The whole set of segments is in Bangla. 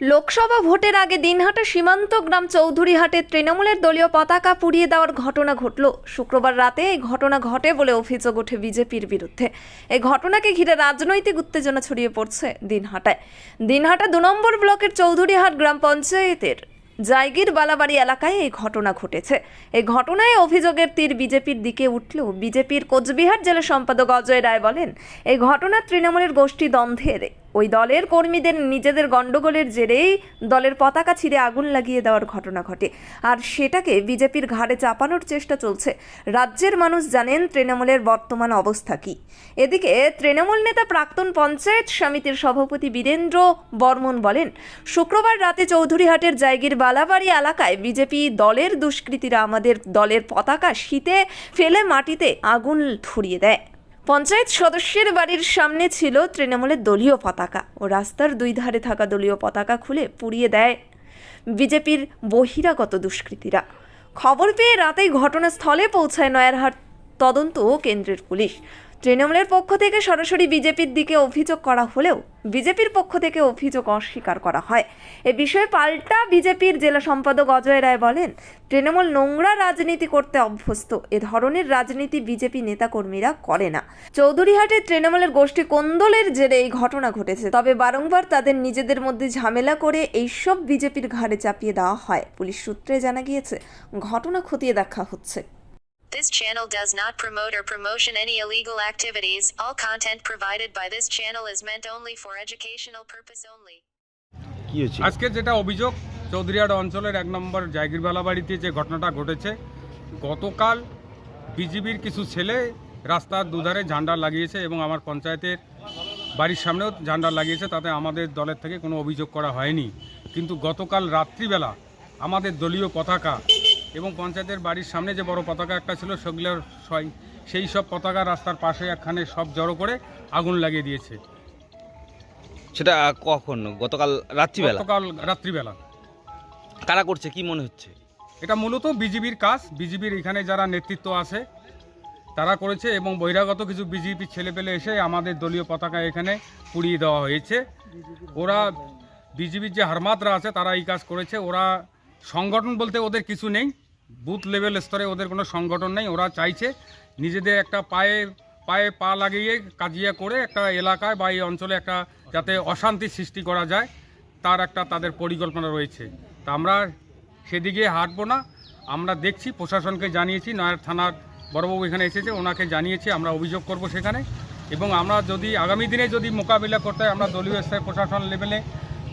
লোকসভা ভোটের আগে দিনহাটা সীমান্ত গ্রাম চৌধুরীহাটে তৃণমূলের দলীয় পতাকা পুড়িয়ে দেওয়ার ঘটনা ঘটল। শুক্রবার রাতে এই ঘটনা ঘটে বলে অভিযোগ ওঠে বিজেপির বিরুদ্ধে। এই ঘটনাকে ঘিরে রাজনৈতিক উত্তেজনা ছড়িয়ে পড়ছে দিনহাটায়। দিনহাটা দু নম্বর ব্লকের চৌধুরীহাট গ্রাম পঞ্চায়েতের জায়গির বালাবাড়ি এলাকায় এই ঘটনা ঘটেছে। এই ঘটনায় অভিযোগের তীর বিজেপির দিকে উঠলেও বিজেপির কোচবিহার জেলা সম্পাদক অজয় রায় বলেন, এই ঘটনা তৃণমূলের গোষ্ঠী দ্বন্দ্বের ওই দলের কর্মীদের নিজেদের গণ্ডগোলের জেরেই দলের পতাকা ছিঁড়ে আগুন লাগিয়ে দেওয়ার ঘটনা ঘটে। আর সেটাকে বিজেপির ঘাড়ে চাপানোর চেষ্টা চলছে। রাজ্যের মানুষ জানেন তৃণমূলের বর্তমান অবস্থা কী। এদিকে তৃণমূল নেতা প্রাক্তন পঞ্চায়েত সমিতির সভাপতি বীরেন্দ্র বর্মন বলেন, শুক্রবার রাতে চৌধুরীহাটের জায়গির বালাবাড়ি এলাকায় বিজেপি দলের দুষ্কৃতীরা আমাদের দলের পতাকা শীতে ফেলে মাটিতে আগুন ধরিয়ে দেয়। পঞ্চায়েত সদস্যের বাড়ির সামনে ছিল তৃণমূলের দলীয় পতাকা ও রাস্তার দুই ধারে থাকা দলীয় পতাকা খুলে পুড়িয়ে দেয় বিজেপির বহিরাগত দুষ্কৃতীরা। খবর পেয়ে রাতেই ঘটনাস্থলে পৌঁছায় নয়ারহাট তদন্ত কেন্দ্রের পুলিশ। তৃণমূলের পক্ষ থেকে সরাসরি বিজেপির দিকে অভিযোগ করা হলেও বিজেপির পক্ষ থেকে অভিযোগ অস্বীকার করা হয়। এ বিষয়ে পাল্টা বিজেপির জেলা সম্পাদক অজয় রায় বলেন, তৃণমূল নোংরা রাজনীতি করতে অভ্যস্ত। এ ধরনের রাজনীতি বিজেপি নেতাকর্মীরা করে না। চৌধুরীহাটে তৃণমূলের গোষ্ঠী কোন্দলের জেরে এই ঘটনা ঘটেছে। তবে বারংবার তাদের নিজেদের মধ্যে ঝামেলা করে এইসব বিজেপির ঘাড়ে চাপিয়ে দেওয়া হয়। পুলিশ সূত্রে জানা গিয়েছে, ঘটনা খতিয়ে দেখা হচ্ছে। This channel does not promote or promotion any illegal activities. All content provided by this channel is meant only for educational purpose only. কি হয়েছে আজকে যেটা অভিযোগ চৌধুরীহাট অঞ্চলের এক নম্বর জায়গিরবালা বাড়িতে যে ঘটনাটা ঘটেছে গতকাল বিজিবির কিছু ছেলে রাস্তার দুধারে ঝান্ডা লাগিয়েছে এবং আমার পঞ্চায়েতের বাড়ির সামনেও ঝান্ডা লাগিয়েছে তাতে আমাদের দলের থেকে কোনো অভিযোগ করা হয়নি কিন্তু গতকাল রাত্রিবেলা আমাদের দলীয় পতাকা এবং পঞ্চায়েতের বাড়ির সামনে যে বড় পতাকা একটা ছিল সেগুলোর সই- সেই সব পতাকা রাস্তার পাশে একখানে সব জড়ো করে আগুন লাগিয়ে দিয়েছে। সেটা কখন? গতকাল রাত্রিবেলা? গতকাল রাত্রিবেলা। কারা করছে? কি মনে হচ্ছে? এটা মূলত বিজিবির কাজ। বিজিবির এখানে যারা নেতৃত্ব আছে তারা করেছে এবং বহিরাগত কিছু বিজেপি ছেলেপেলে এসে আমাদের দলীয় পতাকা এখানে পুড়িয়ে দেওয়া হয়েছে। ওরা বিজিবির যে হারমাতরা আছে তারা এই কাজ করেছে। ওরা সংগঠন বলতে ওদের কিছু নেই। বুথ লেভেল স্তরে ওদের কোনো সংগঠন নেই। ওরা চাইছে নিজেদের একটা পায়ে পায়ে পা লাগিয়ে কাজিয়া করে একটা এলাকায় বা এই অঞ্চলে একটা যাতে অশান্তি সৃষ্টি করা যায়, তার একটা তাদের পরিকল্পনা রয়েছে। তা আমরা সেদিকে হাঁটবো না। আমরা দেখছি, প্রশাসনকে জানিয়েছি, নয়ার থানার বড়বাবু এখানে এসেছে, ওনাকে জানিয়েছি, আমরা অভিযোগ করব সেখানে। এবং আমরা যদি আগামী দিনে যদি মোকাবিলা করতে হয়, আমরা দলীয় স্তরে প্রশাসন লেভেলে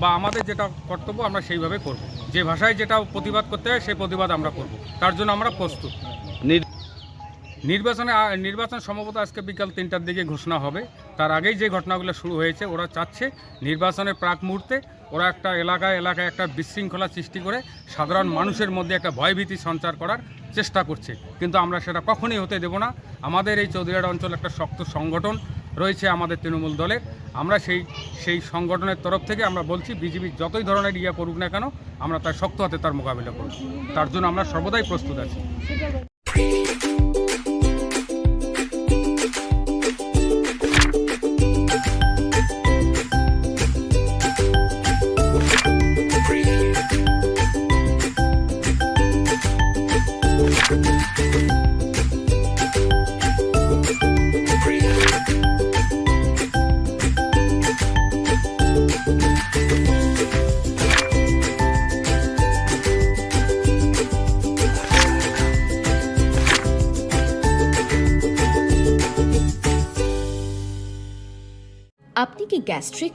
বা আমাদের যেটা কর্তব্য, আমরা সেইভাবে করব। যে ভাষায় যেটা প্রতিবাদ করতে হয় সেই প্রতিবাদ আমরা করব। তার জন্য আমরা প্রস্তুত। নির- নির্বাচনে নির্বাচন সম্ভবত আজকে বিকাল তিনটার দিকে ঘোষণা হবে। তার আগেই যে ঘটনাগুলো শুরু হয়েছে ওরা চাচ্ছে নির্বাচনের প্রাক মুহূর্তে ওরা একটা এলাকায় এলাকায় একটা বিশৃঙ্খলা সৃষ্টি করে সাধারণ মানুষের মধ্যে একটা ভয়ভীতি সঞ্চার করার চেষ্টা করছে। কিন্তু আমরা সেটা কখনোই হতে দেব না। আমাদের এই চৌধুরীহাট অঞ্চল একটা শক্ত সংগঠন রয়েছে আমাদের তৃণমূল দলের। আমরা সেই সেই সংগঠনের তরফ থেকে আমরা বলছি, বিজেপি যতই ধরনের ইয়া করুক না কেন, আমরা তার শক্ত হাতে তার মোকাবিলা করব। তার জন্য আমরা সর্বদাই প্রস্তুত আছি। আপনি কি gastric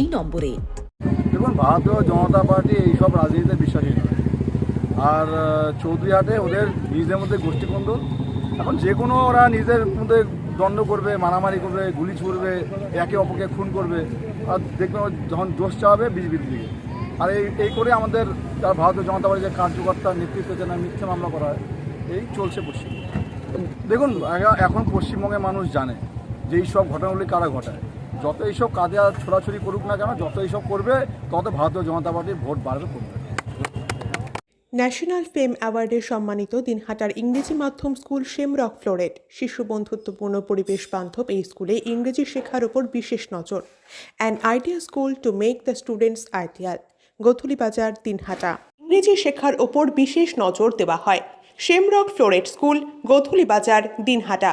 এই নম্বরে। দেখুন, ভারতীয় জনতা পার্টি এইসব রাজনীতিতে বিশ্বাসী নয়। আর চৌধুরীহাটে ওদের নিজেদের মধ্যে গোষ্ঠীকন্দল এখন যে কোনো ওরা নিজের মধ্যে দণ্ড করবে, মারামারি করবে, গুলি ছুড়বে, একে অপরকে খুন করবে। আর দেখবেন যখন দোষ চাওয়াবে বিজেপির দিকে। আর এই এই করে আমাদের যারা ভারতীয় জনতা পার্টির যে কার্যকর্তা নেতৃত্ব যে না মিথ্যে মামলা করা হয়। এই চলছে পশ্চিম দেখুন এখন পশ্চিমবঙ্গের মানুষ জানে যে এই সব ঘটনাগুলি কারা ঘটায়। যত এইসব কাজে আর ছোড়াছড়ি করুক না কেন যত এইসব করবে, তত ভারতীয় জনতা পার্টির ভোট বাড়বে কমবে। ন্যাশনাল ফেম অ্যাওয়ার্ডে সম্মানিত দিনহাটার ইংরেজি মাধ্যম স্কুল শেমরক ফ্লোরেট, শিশু বন্ধুত্বপূর্ণ পরিবেশ বান্ধব এই স্কুলে ইংরেজি শেখার ওপর বিশেষ নজর। An idea school to make the students ideal Gothuli Bazar, Dinhata. ইংরেজি শেখার ওপর বিশেষ নজর দেওয়া হয়। Shamrock Floret school Gothuli Bazar, Dinhata.